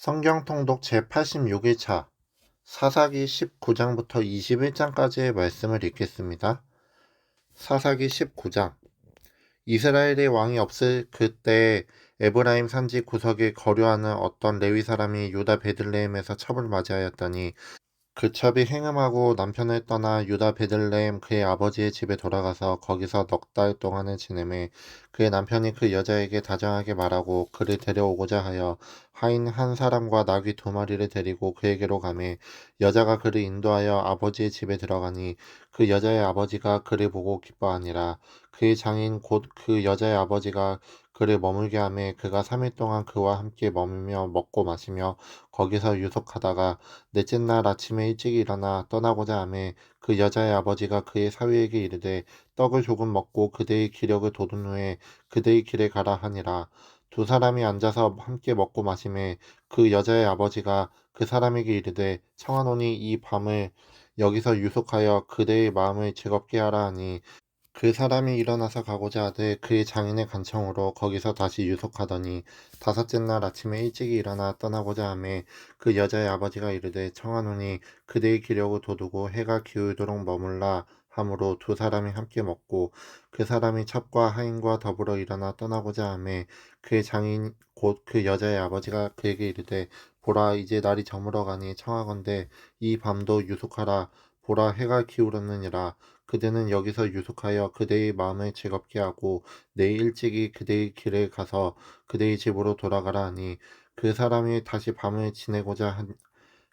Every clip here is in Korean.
성경 통독 제86일차 사사기 19장부터 21장까지의 말씀을 읽겠습니다. 사사기 19장 이스라엘의 왕이 없을 그때 에브라임 산지 구석에 거류하는 어떤 레위 사람이 유다 베들레헴에서 첩을 맞이하였더니 그 첩이 행음하고 남편을 떠나 유다 베들레헴 그의 아버지의 집에 돌아가서 거기서 넉 달 동안을 지내매 그의 남편이 그 여자에게 다정하게 말하고 그를 데려오고자 하여 하인 한 사람과 나귀 두 마리를 데리고 그에게로 가매 여자가 그를 인도하여 아버지의 집에 들어가니 그 여자의 아버지가 그를 보고 기뻐하니라. 그의 장인 곧 그 여자의 아버지가 그를 머물게 하매 그가 삼일 동안 그와 함께 머물며 먹고 마시며 거기서 유속하다가 넷째 날 아침에 일찍 일어나 떠나고자 하매 그 여자의 아버지가 그의 사위에게 이르되 떡을 조금 먹고 그대의 기력을 돋운 후에 그대의 길에 가라 하니라. 두 사람이 앉아서 함께 먹고 마시매 그 여자의 아버지가 그 사람에게 이르되 청하노니 이 밤을 여기서 유속하여 그대의 마음을 즐겁게 하라 하니 그 사람이 일어나서 가고자 하되 그의 장인의 간청으로 거기서 다시 유속하더니 다섯째 날 아침에 일찍이 일어나 떠나고자 하매 그 여자의 아버지가 이르되 청하노니 그대의 기력을 돋우고 해가 기울도록 머물라 함으로 두 사람이 함께 먹고 그 사람이 첩과 하인과 더불어 일어나 떠나고자 하매 그의 장인 곧 그 여자의 아버지가 그에게 이르되 보라 이제 날이 저물어 가니 청하건대 이 밤도 유속하라 보라 해가 기울었느니라 그대는 여기서 유숙하여 그대의 마음을 즐겁게 하고 내일 일찍이 그대의 길에 가서 그대의 집으로 돌아가라 하니 그 사람이 다시 밤을 지내고자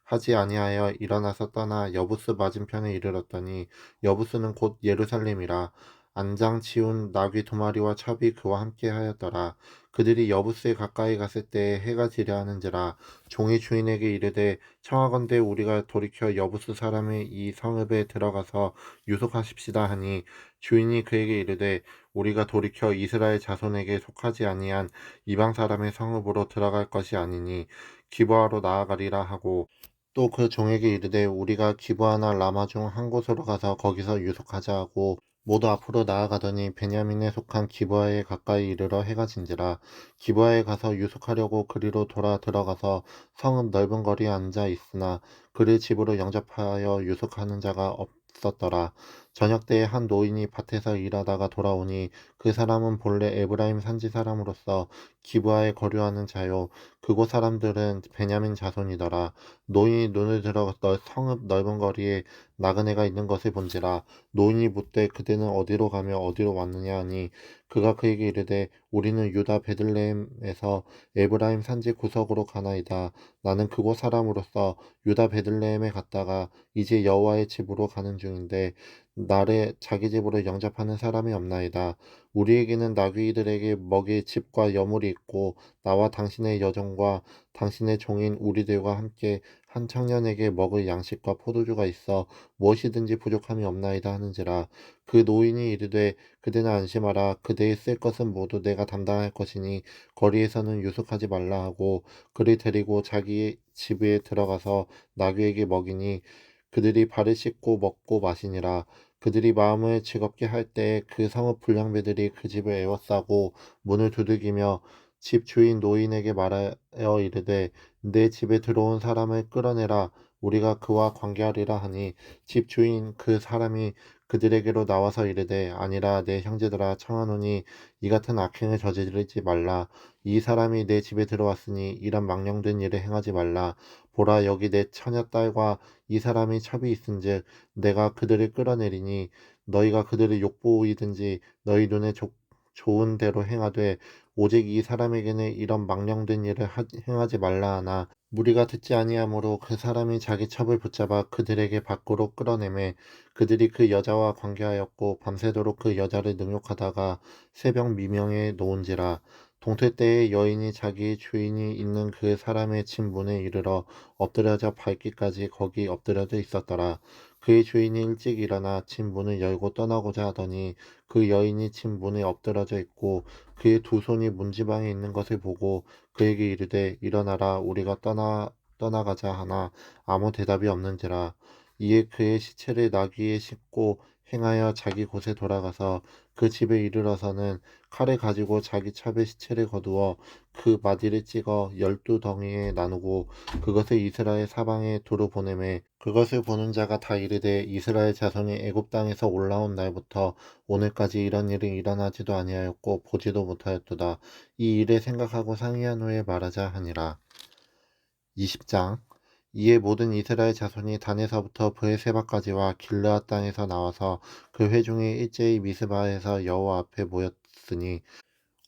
하지 아니하여 일어나서 떠나 여부스 맞은편에 이르렀더니 여부스는 곧 예루살렘이라 안장 치운 나귀 두 마리와 첩이 그와 함께 하였더라. 그들이 여부스에 가까이 갔을 때 해가 지려 하는지라 종이 주인에게 이르되 청하건대 우리가 돌이켜 여부스 사람의 이 성읍에 들어가서 유속하십시다 하니 주인이 그에게 이르되 우리가 돌이켜 이스라엘 자손에게 속하지 아니한 이방 사람의 성읍으로 들어갈 것이 아니니 기부하러 나아가리라 하고 또 그 종에게 이르되 우리가 기부하나 라마 중 한 곳으로 가서 거기서 유속하자 하고 모두 앞으로 나아가더니 베냐민에 속한 기브아에 가까이 이르러 해가 진지라. 기브아에 가서 유숙하려고 그리로 돌아 들어가서 성읍 넓은 거리에 앉아 있으나 그를 집으로 영접하여 유숙하는 자가 없었더라. 저녁 때에 한 노인이 밭에서 일하다가 돌아오니 그 사람은 본래 에브라임 산지 사람으로서 기브아에 거류하는 자요. 그곳 사람들은 베냐민 자손이더라. 노인이 눈을 들어 성읍 넓은 거리에 나그네가 있는 것을 본지라. 노인이 묻되 그대는 어디로 가며 어디로 왔느냐 하니 그가 그에게 이르되 우리는 유다 베들레헴에서 에브라임 산지 구석으로 가나이다. 나는 그곳 사람으로서 유다 베들레헴에 갔다가 이제 여호와의 집으로 가는 중인데 나를 자기 집으로 영접하는 사람이 없나이다. 우리에게는 나귀들에게 먹일 집과 여물이 있고 나와 당신의 여종과 당신의 종인 우리들과 함께 한 청년에게 먹을 양식과 포도주가 있어 무엇이든지 부족함이 없나이다 하는지라. 그 노인이 이르되 그대는 안심하라. 그대의 쓸 것은 모두 내가 담당할 것이니 거리에서는 유숙하지 말라 하고 그를 데리고 자기 집에 들어가서 나귀에게 먹이니 그들이 발을 씻고 먹고 마시니라 그들이 마음을 즐겁게 할때그 성읍 불량배들이 그 집을 에워싸고 문을 두들기며 집 주인 노인에게 말하여 이르되 내 집에 들어온 사람을 끌어내라. 우리가 그와 관계하리라 하니. 집 주인 그 사람이 그들에게로 나와서 이르되 아니라 내 형제들아 청하노니 이 같은 악행을 저지르지 말라. 이 사람이 내 집에 들어왔으니 이런 망령된 일을 행하지 말라. 보라 여기 내 처녀 딸과 이 사람이 첩이 있은즉 내가 그들을 끌어내리니 너희가 그들을 욕보이든지 너희 눈에 조, 좋은 대로 행하되 오직 이 사람에게는 이런 망령된 일을 하, 행하지 말라 하나 무리가 듣지 아니하므로 그 사람이 자기 첩을 붙잡아 그들에게 밖으로 끌어내매 그들이 그 여자와 관계하였고 밤새도록 그 여자를 능욕하다가 새벽 미명에 놓은지라 동태 때에 여인이 자기 주인이 있는 그 사람의 집 문에 이르러 엎드려져 밟기까지 거기 엎드려져 있었더라. 그의 주인이 일찍 일어나 집 문을 열고 떠나고자 하더니 그 여인이 집 문에 엎드려져 있고 그의 두 손이 문지방에 있는 것을 보고 그에게 이르되 일어나라 우리가 떠나 떠나가자 하나 아무 대답이 없는지라. 이에 그의 시체를 나귀에 싣고 행하여 자기 곳에 돌아가서 그 집에 이르러서는 칼을 가지고 자기 찹의 시체를 거두어 그 마디를 찍어 열두 덩이에 나누고 그것을 이스라엘 사방에 두루 보내매 그것을 보는 자가 다 이르되 이스라엘 자손이 애굽 땅에서 올라온 날부터 오늘까지 이런 일이 일어나지도 아니하였고 보지도 못하였도다. 이 일을 생각하고 상의한 후에 말하자 하니라. 20장. 이에 모든 이스라엘 자손이 단에서부터 브에세바까지와 길르앗 땅에서 나와서 그 회중이 일제히 미스바에서 여호와 앞에 모였으니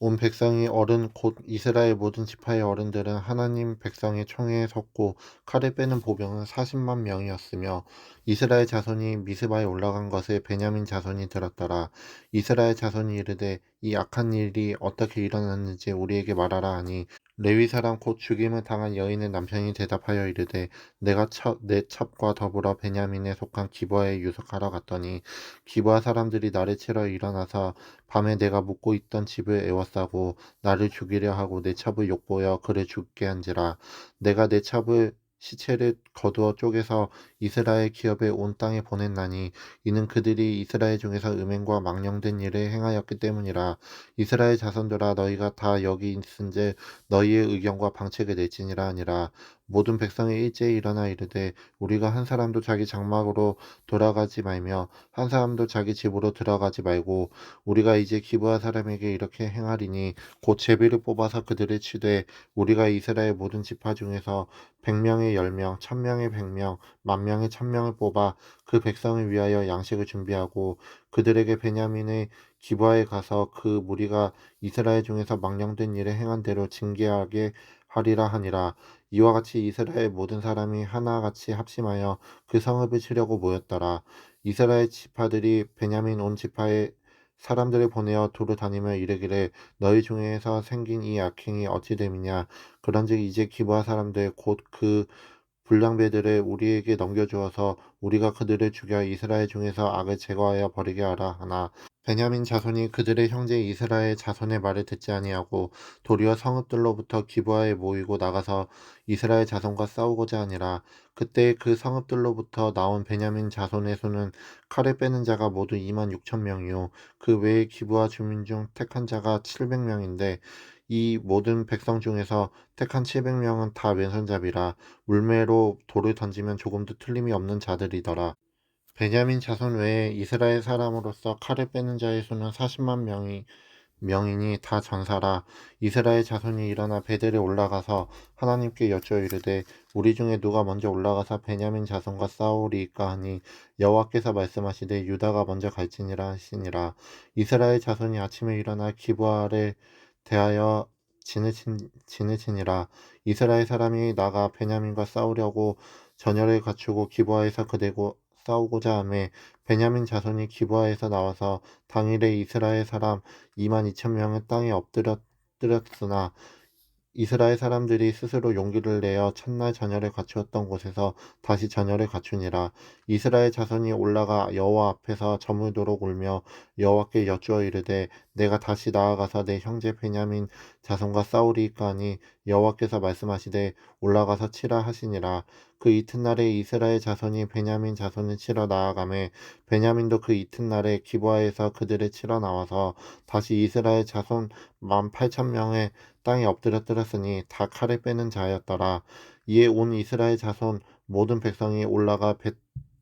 온 백성이 어른 곧 이스라엘 모든 지파의 어른들은 하나님 백성의 총회에 섰고 칼을 빼는 보병은 40만 명이었으며 이스라엘 자손이 미스바에 올라간 것을 베냐민 자손이 들었더라. 이스라엘 자손이 이르되 이 악한 일이 어떻게 일어났는지 우리에게 말하라 하니 레위 사람 곧 죽임을 당한 여인의 남편이 대답하여 이르되 내가 첩, 내 첩과 더불어 베냐민에 속한 기부하에 유숙하러 갔더니 기부하 사람들이 나를 치러 일어나서 밤에 내가 묵고 있던 집을 에워싸고 나를 죽이려 하고 내 첩을 욕보여 그를 죽게 한지라. 내가 내 첩을 시체를 거두어 쪼개서 이스라엘 기업에 온 땅에 보냈나니 이는 그들이 이스라엘 중에서 음행과 망령된 일을 행하였기 때문이라. 이스라엘 자손들아 너희가 다 여기 있은즉 너희의 의견과 방책을 내지니라 하니라. 모든 백성이 일제히 일어나 이르되 우리가 한 사람도 자기 장막으로 돌아가지 말며 한 사람도 자기 집으로 들어가지 말고 우리가 이제 기부한 사람에게 이렇게 행하리니 곧 제비를 뽑아서 그들을 치되 우리가 이스라엘 모든 지파 중에서 백명의 열명, 천명의 백명, 만명 의 천명을 뽑아 그 백성을 위하여 양식을 준비하고 그들에게 베냐민의 기부하에 가서 그 무리가 이스라엘 중에서 망령된 일을 행한 대로 징계하게 하리라 하니라. 이와 같이 이스라엘 모든 사람이 하나같이 합심하여 그 성읍을 치려고 모였더라. 이스라엘 지파들이 베냐민 온 지파에 사람들을 보내어 두루 다니며 이르기를 너희 중에서 생긴 이 악행이 어찌 됨이냐? 그런즉 이제 기부하 사람들 곧그 불량배들을 우리에게 넘겨주어서 우리가 그들을 죽여 이스라엘 중에서 악을 제거하여 버리게 하라 하나. 베냐민 자손이 그들의 형제 이스라엘 자손의 말을 듣지 아니하고 도리어 성읍들로부터 기부하에 모이고 나가서 이스라엘 자손과 싸우고자 하니라. 그때 그 성읍들로부터 나온 베냐민 자손의 수는 칼을 빼는 자가 모두 2만 6천 명이요. 그 외에 기부하 주민 중 택한 자가 700명인데 이 모든 백성 중에서 택한 700명은 다 왼손잡이라 물매로 돌을 던지면 조금도 틀림이 없는 자들이더라. 베냐민 자손 외에 이스라엘 사람으로서 칼을 빼는 자의 수는 40만 명이 명인이 다 전사라 이스라엘 자손이 일어나 베델에 올라가서 하나님께 여쭈어 이르되 우리 중에 누가 먼저 올라가서 베냐민 자손과 싸우리까 하니 여호와께서 말씀하시되 유다가 먼저 갈지니라 하시니라 이스라엘 자손이 아침에 일어나 기부아를 대하여 지느치니라 이스라엘 사람이 나가 베냐민과 싸우려고 전열을 갖추고 기부하에서 그대고 싸우고자 하매 베냐민 자손이 기부하에서 나와서 당일에 이스라엘 사람 2만 2천 명을 땅에 엎드렸으나 이스라엘 사람들이 스스로 용기를 내어 첫날 전열을 갖추었던 곳에서 다시 전열을 갖추니라. 이스라엘 자손이 올라가 여호와 앞에서 저물도록 울며 여호와께 여쭈어 이르되 내가 다시 나아가서 내 형제 베냐민 자손과 싸우리까 하니 여호와께서 말씀하시되 올라가서 치라 하시니라 그 이튿날에 이스라엘 자손이 베냐민 자손을 치러 나아가매 베냐민도 그 이튿날에 기부하에서 그들을 치러 나와서 다시 이스라엘 자손 만 팔천 명의 땅에 엎드려뜨렸으니 다 칼을 빼는 자였더라. 이에 온 이스라엘 자손 모든 백성이 올라가 베,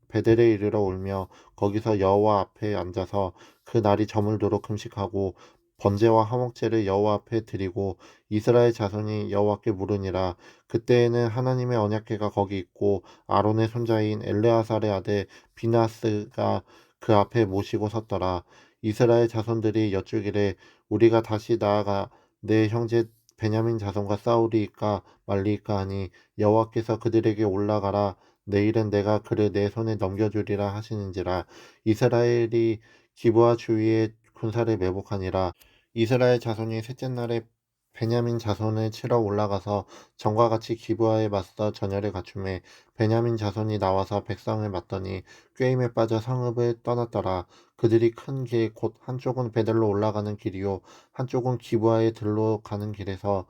베델에 이르러 울며 거기서 여호와 앞에 앉아서 그 날이 저물도록 금식하고 번제와 화목제를 여호와 앞에 드리고 이스라엘 자손이 여호와께 물으니라. 그때에는 하나님의 언약궤가 거기 있고 아론의 손자인 엘레아살의 아들 비나스가 그 앞에 모시고 섰더라. 이스라엘 자손들이 여쭈기를 우리가 다시 나아가 내 형제 베냐민 자손과 싸우리까 말리까 하니 여호와께서 그들에게 올라가라. 내일은 내가 그를 내 손에 넘겨주리라 하시는지라. 이스라엘이 기부와 주위에 군사를 매복하니라 이스라엘 자손이 셋째 날에 베냐민 자손을 치러 올라가서 전과 같이 기부하에 맞서 전열을 갖춤에 베냐민 자손이 나와서 백성을 맞더니 꾀임에 빠져 성읍을 떠났더라. 그들이 큰 길 곧 한쪽은 베델로 올라가는 길이요 한쪽은 기부하에 들로 가는 길에서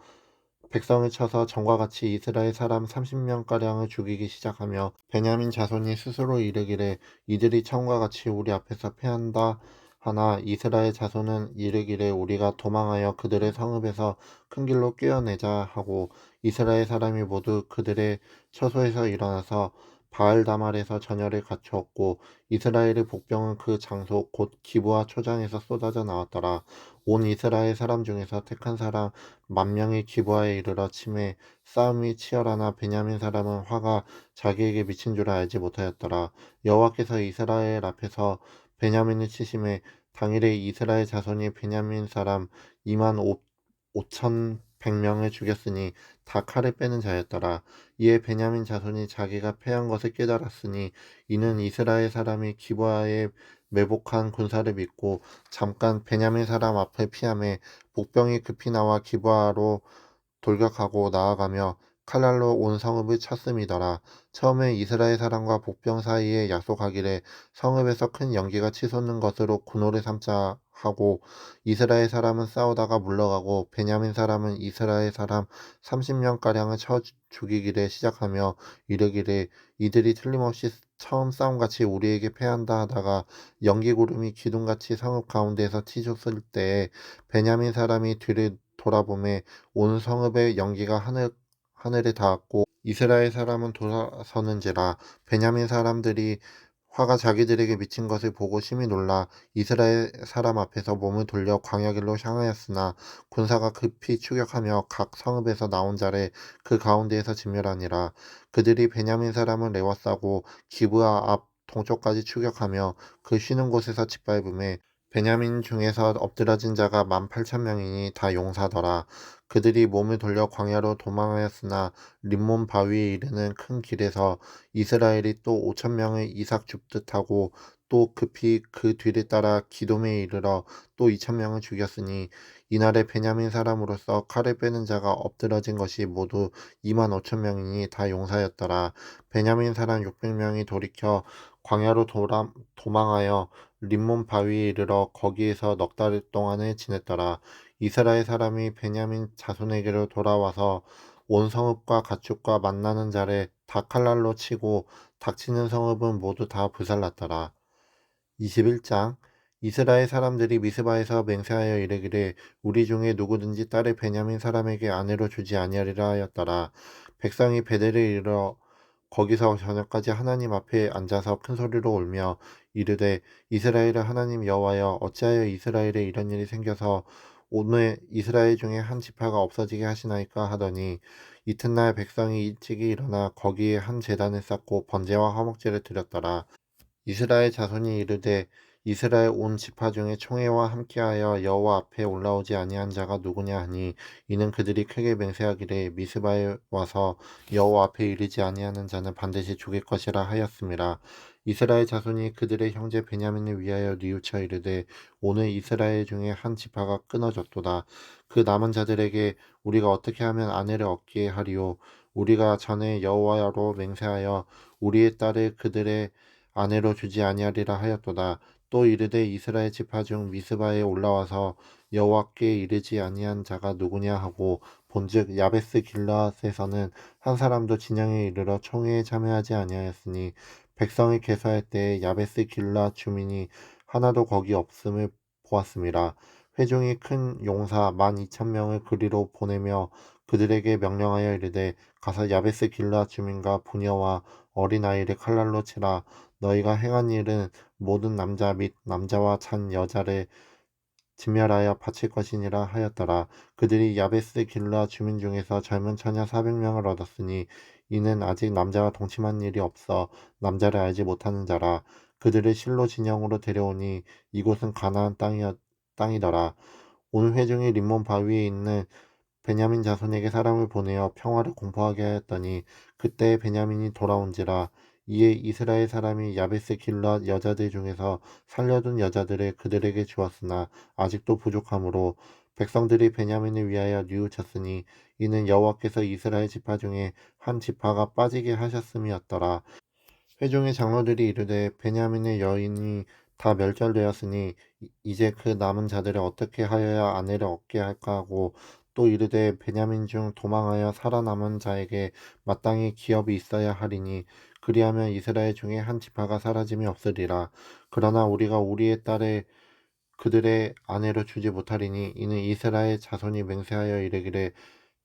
백성을 쳐서 전과 같이 이스라엘 사람 30명가량을 죽이기 시작하며 베냐민 자손이 스스로 이르기를 이들이 처음과 같이 우리 앞에서 패한다 하나 이스라엘 자손은 이르기를 우리가 도망하여 그들의 성읍에서 큰 길로 뛰어내자 하고 이스라엘 사람이 모두 그들의 처소에서 일어나서 바알 다말에서 전열을 갖추었고 이스라엘의 복병은 그 장소 곧 기부와 초장에서 쏟아져 나왔더라. 온 이스라엘 사람 중에서 택한 사람 만 명이 기부하에 이르러 침에 싸움이 치열하나 베냐민 사람은 화가 자기에게 미친 줄 알지 못하였더라. 여호와께서 이스라엘 앞에서 베냐민을 치심에 당일에 이스라엘 자손이 베냐민 사람 2만 5천 100명을 죽였으니 다 칼을 빼는 자였더라. 이에 베냐민 자손이 자기가 패한 것을 깨달았으니 이는 이스라엘 사람이 기브아에 매복한 군사를 믿고 잠깐 베냐민 사람 앞에 피함에 복병이 급히 나와 기브아로 돌격하고 나아가며 칼날로 온 성읍을 쳤음이더라. 처음에 이스라엘 사람과 복병 사이에 약속하기를 성읍에서 큰 연기가 치솟는 것으로 군호를 삼자 하고 이스라엘 사람은 싸우다가 물러가고 베냐민 사람은 이스라엘 사람 30명가량을 쳐 죽이기를 시작하며 이르기를 이들이 틀림없이 처음 싸움같이 우리에게 패한다 하다가 연기 구름이 기둥같이 성읍 가운데에서 치솟을 때에 베냐민 사람이 뒤를 돌아보매 온 성읍의 연기가 하늘 하늘에 닿았고 이스라엘 사람은 돌아서는지라 베냐민 사람들이 화가 자기들에게 미친 것을 보고 심히 놀라 이스라엘 사람 앞에서 몸을 돌려 광야길로 향하였으나 군사가 급히 추격하며 각 성읍에서 나온 자를 그 가운데에서 진멸하니라. 그들이 베냐민 사람을 레워싸고 기브아 앞 동쪽까지 추격하며 그 쉬는 곳에서 짓밟음에 베냐민 중에서 엎드러진 자가 만 팔천 명이니 다 용사더라. 그들이 몸을 돌려 광야로 도망하였으나 림몬 바위에 이르는 큰 길에서 이스라엘이 또 오천 명을 이삭 줍듯 하고 또 급히 그 뒤를 따라 기돔에 이르러 또 이천 명을 죽였으니 이날에 베냐민 사람으로서 칼을 빼는 자가 엎드러진 것이 모두 이만 오천 명이니 다 용사였더라. 베냐민 사람 육백 명이 돌이켜 광야로 돌아, 도망하여 림몬 바위에 이르러 거기에서 넉 달 동안을 지냈더라. 이스라엘 사람이 베냐민 자손에게로 돌아와서 온 성읍과 가축과 만나는 자를 다 칼날로 치고 닥치는 성읍은 모두 다 불살랐더라. 21장 이스라엘 사람들이 미스바에서 맹세하여 이르기를 우리 중에 누구든지 딸을 베냐민 사람에게 아내로 주지 아니하리라 하였더라. 백성이 베델에 이르러 거기서 저녁까지 하나님 앞에 앉아서 큰 소리로 울며 이르되 이스라엘의 하나님 여호와여 어찌하여 이스라엘에 이런 일이 생겨서 오늘 이스라엘 중에 한 지파가 없어지게 하시나이까 하더니 이튿날 백성이 일찍이 일어나 거기에 한 제단을 쌓고 번제와 화목제를 드렸더라. 이스라엘 자손이 이르되 이스라엘 온 지파 중에 총회와 함께하여 여호와 앞에 올라오지 아니한 자가 누구냐 하니 이는 그들이 크게 맹세하기를 미스바에 와서 여호와 앞에 이르지 아니하는 자는 반드시 죽일 것이라 하였습니다. 이스라엘 자손이 그들의 형제 베냐민을 위하여 뉘우쳐 이르되 오늘 이스라엘 중에 한 지파가 끊어졌도다. 그 남은 자들에게 우리가 어떻게 하면 아내를 얻게 하리요 우리가 전에 여호와로 맹세하여 우리의 딸을 그들의 아내로 주지 아니하리라 하였도다. 또 이르되 이스라엘 지파 중 미스바에 올라와서 여호와께 이르지 아니한 자가 누구냐 하고 본즉 야베스 길라앗에서는 한 사람도 진영에 이르러 총회에 참여하지 아니하였으니 백성이 개사할 때에 야베스 길라 주민이 하나도 거기 없음을 보았습니다. 회중이 큰 용사 만 이천 명을 그리로 보내며 그들에게 명령하여 이르되 가서 야베스 길라 주민과 부녀와 어린아이를 칼날로 치라 너희가 행한 일은 모든 남자 및 남자와 찬 여자를 진멸하여 바칠 것이니라 하였더라. 그들이 야베스 길라 주민 중에서 젊은 처녀 400명을 얻었으니 이는 아직 남자와 동침한 일이 없어 남자를 알지 못하는 자라. 그들을 실로 진영으로 데려오니 이곳은 가나안 땅이었, 땅이더라. 온 회중이 림몬 바위에 있는 베냐민 자손에게 사람을 보내어 평화를 공포하게 하였더니 그때 베냐민이 돌아온지라 이에 이스라엘 사람이 야베스 길랏 여자들 중에서 살려둔 여자들을 그들에게 주었으나 아직도 부족하므로 백성들이 베냐민을 위하여 뉘우쳤으니 이는 여호와께서 이스라엘 지파 중에 한 지파가 빠지게 하셨음이었더라. 회중의 장로들이 이르되 베냐민의 여인이 다 멸절되었으니 이제 그 남은 자들을 어떻게 하여야 아내를 얻게 할까 하고 또 이르되 베냐민 중 도망하여 살아남은 자에게 마땅히 기업이 있어야 하리니 그리하면 이스라엘 중에 한 지파가 사라짐이 없으리라. 그러나 우리가 우리의 딸을 그들의 아내로 주지 못하리니 이는 이스라엘 자손이 맹세하여 이르기를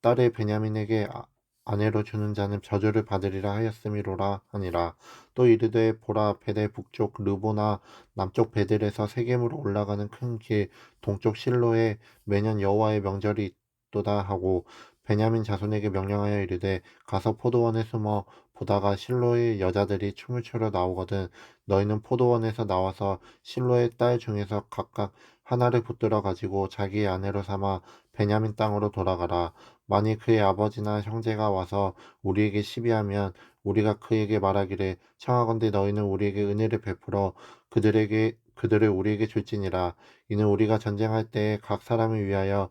딸의 베냐민에게 아- 아내로 주는 자는 저주를 받으리라 하였음이로라 하니라 또 이르되 보라 베델 북쪽 르보나 남쪽 베델에서 세겜으로 올라가는 큰 길 동쪽 실로에 매년 여호와의 명절이 있도다 하고 베냐민 자손에게 명령하여 이르되 가서 포도원에 숨어 보다가 실로의 여자들이 춤을 추러 나오거든 너희는 포도원에서 나와서 실로의 딸 중에서 각각 하나를 붙들어 가지고 자기의 아내로 삼아 베냐민 땅으로 돌아가라. 만일 그의 아버지나 형제가 와서 우리에게 시비하면 우리가 그에게 말하기를 청하건대 너희는 우리에게 은혜를 베풀어 그들에게 그들을 우리에게 줄지니라. 이는 우리가 전쟁할 때에 각 사람을 위하여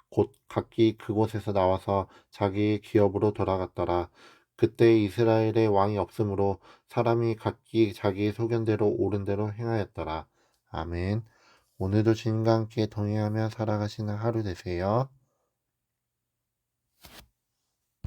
곧 각기 그곳에서 나와서 자기의 기업으로 돌아갔더라. 그때 이스라엘의 왕이 없으므로 사람이 각기 자기의 소견대로 옳은 대로 행하였더라. 아멘. 오늘도 주님과 함께 동행하며 살아가시는 하루 되세요.